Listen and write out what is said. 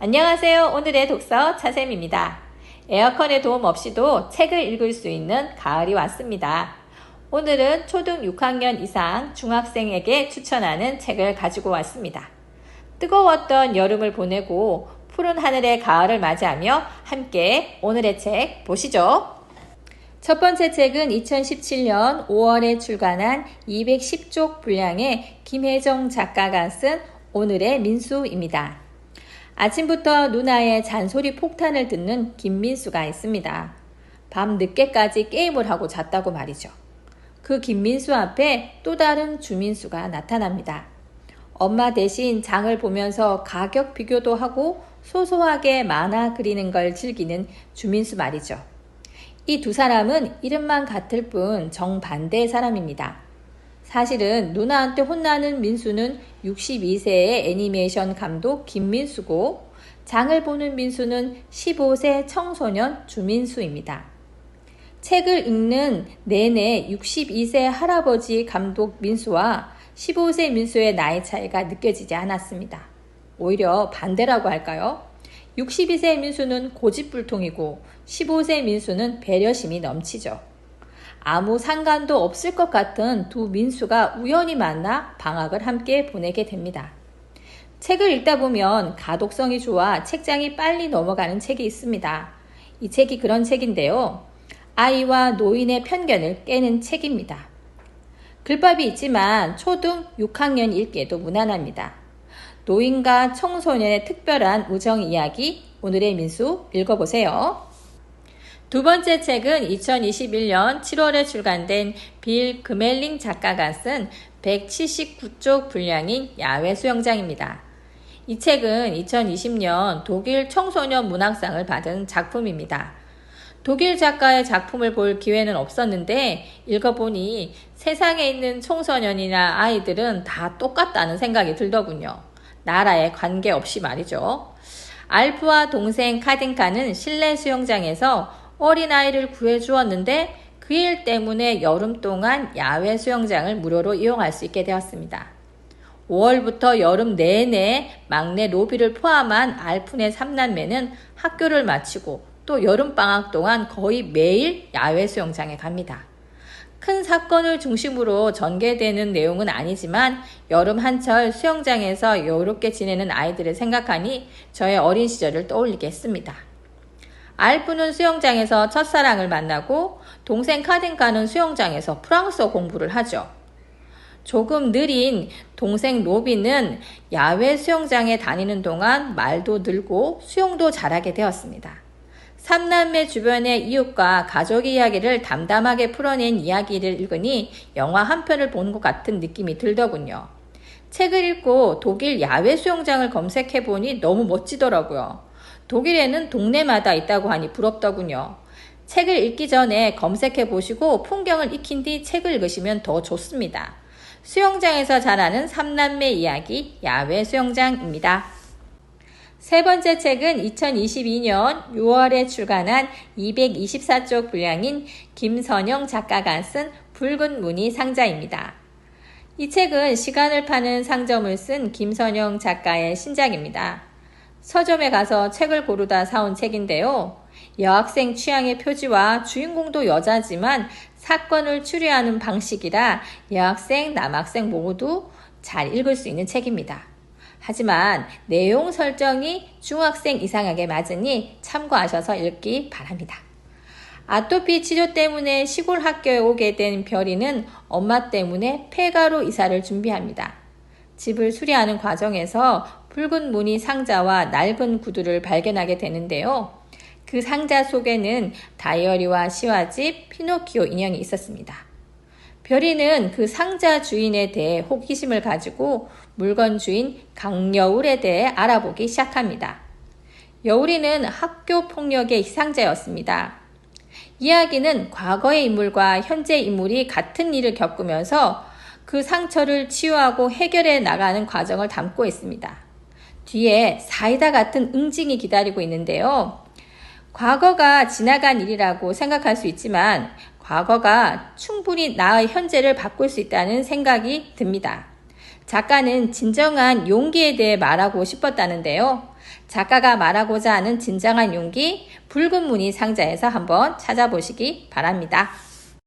안녕하세요. 오늘의 독서 차샘입니다. 에어컨의 도움 없이도 책을 읽을 수 있는 가을이 왔습니다. 오늘은 초등 6학년 이상 중학생에게 추천하는 책을 가지고 왔습니다. 뜨거웠던 여름을 보내고 푸른 하늘의 가을을 맞이하며 함께 오늘의 책 보시죠. 첫 번째 책은 2017년 5월에 출간한 210쪽 분량의 김혜정 작가가 쓴 오늘의 민수입니다. 아침부터 누나의 잔소리 폭탄을 듣는 김민수가 있습니다. 밤 늦게까지 게임을 하고 잤다고 말이죠. 그 김민수 앞에 또 다른 주민수가 나타납니다. 엄마 대신 장을 보면서 가격 비교도 하고 소소하게 만화 그리는 걸 즐기는 주민수 말이죠. 이 두 사람은 이름만 같을 뿐 정반대의 사람입니다. 사실은 누나한테 혼나는 민수는 62세의 애니메이션 감독 김민수고 장을 보는 민수는 15세 청소년 주민수입니다. 책을 읽는 내내 62세 할아버지 감독 민수와 15세 민수의 나이 차이가 느껴지지 않았습니다. 오히려 반대라고 할까요? 62세 민수는 고집불통이고 15세 민수는 배려심이 넘치죠. 아무 상관도 없을 것 같은 두 민수가 우연히 만나 방학을 함께 보내게 됩니다. 책을 읽다 보면 가독성이 좋아 책장이 빨리 넘어가는 책이 있습니다. 이 책이 그런 책인데요. 아이와 노인의 편견을 깨는 책입니다. 글밥이 있지만 초등 6학년 읽기에도 무난합니다. 노인과 청소년의 특별한 우정 이야기 오늘의 민수 읽어보세요. 두 번째 책은 2021년 7월에 출간된 빌 그멜링 작가가 쓴 179쪽 분량인 야외 수영장입니다. 이 책은 2020년 독일 청소년 문학상을 받은 작품입니다. 독일 작가의 작품을 볼 기회는 없었는데 읽어보니 세상에 있는 청소년이나 아이들은 다 똑같다는 생각이 들더군요. 나라에 관계없이 말이죠. 알프와 동생 카딘카는 실내 수영장에서 어린아이를 구해주었는데 그 일 때문에 여름 동안 야외 수영장을 무료로 이용할 수 있게 되었습니다. 5월부터 여름 내내 막내 로비를 포함한 알푼의 3남매는 학교를 마치고 또 여름방학 동안 거의 매일 야외 수영장에 갑니다. 큰 사건을 중심으로 전개되는 내용은 아니지만 여름 한철 수영장에서 여유롭게 지내는 아이들을 생각하니 저의 어린 시절을 떠올리게 했습니다. 알프는 수영장에서 첫사랑을 만나고 동생 카딘카는 수영장에서 프랑스어 공부를 하죠. 조금 느린 동생 로비는 야외 수영장에 다니는 동안 말도 늘고 수영도 잘하게 되었습니다. 삼남매 주변의 이웃과 가족 이야기를 담담하게 풀어낸 이야기를 읽으니 영화 한 편을 본 것 같은 느낌이 들더군요. 책을 읽고 독일 야외 수영장을 검색해 보니 너무 멋지더라고요. 독일에는 동네마다 있다고 하니 부럽더군요. 책을 읽기 전에 검색해 보시고 풍경을 익힌 뒤 책을 읽으시면 더 좋습니다. 수영장에서 자라는 삼남매 이야기 야외 수영장입니다. 세 번째 책은 2022년 6월에 출간한 224쪽 분량인 김선영 작가가 쓴 붉은 무늬 상자입니다. 이 책은 시간을 파는 상점을 쓴 김선영 작가의 신작입니다. 서점에 가서 책을 고르다 사온 책인데요. 여학생 취향의 표지와 주인공도 여자지만 사건을 추리하는 방식이라 여학생, 남학생 모두 잘 읽을 수 있는 책입니다. 하지만 내용 설정이 중학생 이상하게 맞으니 참고하셔서 읽기 바랍니다. 아토피 치료 때문에 시골 학교에 오게 된 별이는 엄마 때문에 폐가로 이사를 준비합니다. 집을 수리하는 과정에서 붉은 무늬 상자와 낡은 구두를 발견하게 되는데요. 그 상자 속에는 다이어리와 시화집, 피노키오 인형이 있었습니다. 별이는 그 상자 주인에 대해 호기심을 가지고 물건 주인 강여울에 대해 알아보기 시작합니다. 여울이는 학교 폭력의 희상자였습니다. 이야기는 과거의 인물과 현재 인물이 같은 일을 겪으면서 그 상처를 치유하고 해결해 나가는 과정을 담고 있습니다. 뒤에 사이다 같은 응징이 기다리고 있는데요. 과거가 지나간 일이라고 생각할 수 있지만 과거가 충분히 나의 현재를 바꿀 수 있다는 생각이 듭니다. 작가는 진정한 용기에 대해 말하고 싶었다는데요. 작가가 말하고자 하는 진정한 용기 붉은 무늬 상자에서 한번 찾아보시기 바랍니다.